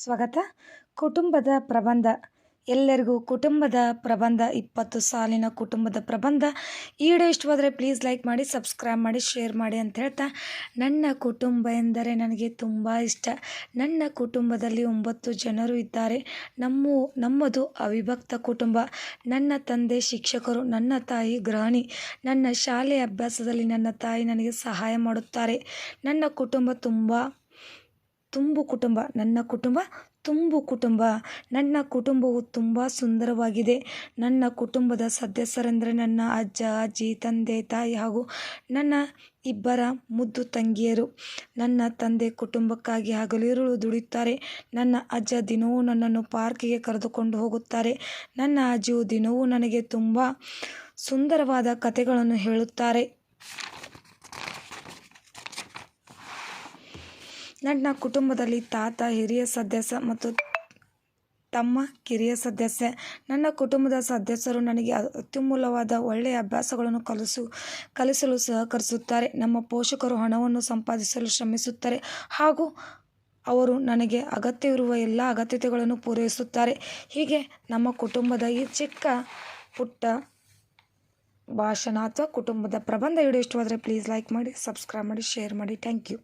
ಸ್ವಾಗತ. ಕುಟುಂಬದ ಪ್ರಬಂಧ. ಎಲ್ಲರಿಗೂ ಕುಟುಂಬದ ಪ್ರಬಂಧ, ಇಪ್ಪತ್ತು ಸಾಲಿನ ಕುಟುಂಬದ ಪ್ರಬಂಧ. ಈ ವಿಡಿಯೋ ಇಷ್ಟವಾದರೆ ಪ್ಲೀಸ್ ಲೈಕ್ ಮಾಡಿ ಸಬ್ಸ್ಕ್ರೈಬ್ ಮಾಡಿ ಶೇರ್ ಮಾಡಿ ಅಂತ ಹೇಳ್ತಾ, ನನ್ನ ಕುಟುಂಬ ಎಂದರೆ ನನಗೆ ತುಂಬ ಇಷ್ಟ. ನನ್ನ ಕುಟುಂಬದಲ್ಲಿ ಒಂಬತ್ತು ಜನರು ಇದ್ದಾರೆ. ನಮ್ಮ, ನಮ್ಮದು ಅವಿಭಕ್ತ ಕುಟುಂಬ. ನನ್ನ ತಂದೆ ಶಿಕ್ಷಕರು, ನನ್ನ ತಾಯಿ ಗೃಹಿಣಿ ನನ್ನ ಶಾಲೆ ಅಭ್ಯಾಸದಲ್ಲಿ ನನ್ನ ತಾಯಿ ನನಗೆ ಸಹಾಯ ಮಾಡುತ್ತಾರೆ. ನನ್ನ ಕುಟುಂಬ ತುಂಬ ತುಂಬು ಕುಟುಂಬ, ನನ್ನ ಕುಟುಂಬ ತುಂಬು ಕುಟುಂಬ. ನನ್ನ ಕುಟುಂಬವು ತುಂಬ ಸುಂದರವಾಗಿದೆ. ನನ್ನ ಕುಟುಂಬದ ಸದಸ್ಯರೆಂದರೆ ನನ್ನ ಅಜ್ಜ, ಅಜ್ಜಿ, ತಂದೆ, ತಾಯಿ ಹಾಗೂ ನನ್ನ ಇಬ್ಬರ ಮುದ್ದು ತಂಗಿಯರು. ನನ್ನ ತಂದೆ ಕುಟುಂಬಕ್ಕಾಗಿ ಹಗಲಿರುಳು ದುಡಿಯುತ್ತಾರೆ. ನನ್ನ ಅಜ್ಜ ದಿನವೂ ನನ್ನನ್ನು ಪಾರ್ಕಿಗೆ ಕರೆದುಕೊಂಡು ಹೋಗುತ್ತಾರೆ. ನನ್ನ ಅಜ್ಜಿಯು ದಿನವೂ ನನಗೆ ತುಂಬ ಸುಂದರವಾದ ಕಥೆಗಳನ್ನು ಹೇಳುತ್ತಾರೆ. ನನ್ನ ಕುಟುಂಬದಲ್ಲಿ ತಾತ, ಹಿರಿಯ ಸದಸ್ಯ ಮತ್ತು ತಮ್ಮ ಕಿರಿಯ ಸದಸ್ಯ. ನನ್ನ ಕುಟುಂಬದ ಸದಸ್ಯರು ನನಗೆ ಅತ್ಯುಮೂಲವಾದ ಒಳ್ಳೆಯ ಅಭ್ಯಾಸಗಳನ್ನು ಕಲಿಸು, ಕಲಿಸಲು ಸಹಕರಿಸುತ್ತಾರೆ. ನಮ್ಮ ಪೋಷಕರು ಹಣವನ್ನು ಸಂಪಾದಿಸಲು ಶ್ರಮಿಸುತ್ತಾರೆ ಹಾಗೂ ಅವರು ನನಗೆ ಅಗತ್ಯವಿರುವ ಎಲ್ಲ ಅಗತ್ಯತೆಗಳನ್ನು ಪೂರೈಸುತ್ತಾರೆ. ಹೀಗೆ ನಮ್ಮ ಕುಟುಂಬದ ಈ ಚಿಕ್ಕ, ಪುಟ್ಟ ಭಾಷಣ ಅಥವಾ ಕುಟುಂಬದ ಪ್ರಬಂಧ ವಿಡಿಯೋ ಇಷ್ಟವಾದರೆ ಪ್ಲೀಸ್ ಲೈಕ್ ಮಾಡಿ, ಸಬ್ಸ್ಕ್ರೈಬ್ ಮಾಡಿ, ಶೇರ್ ಮಾಡಿ. Thank you.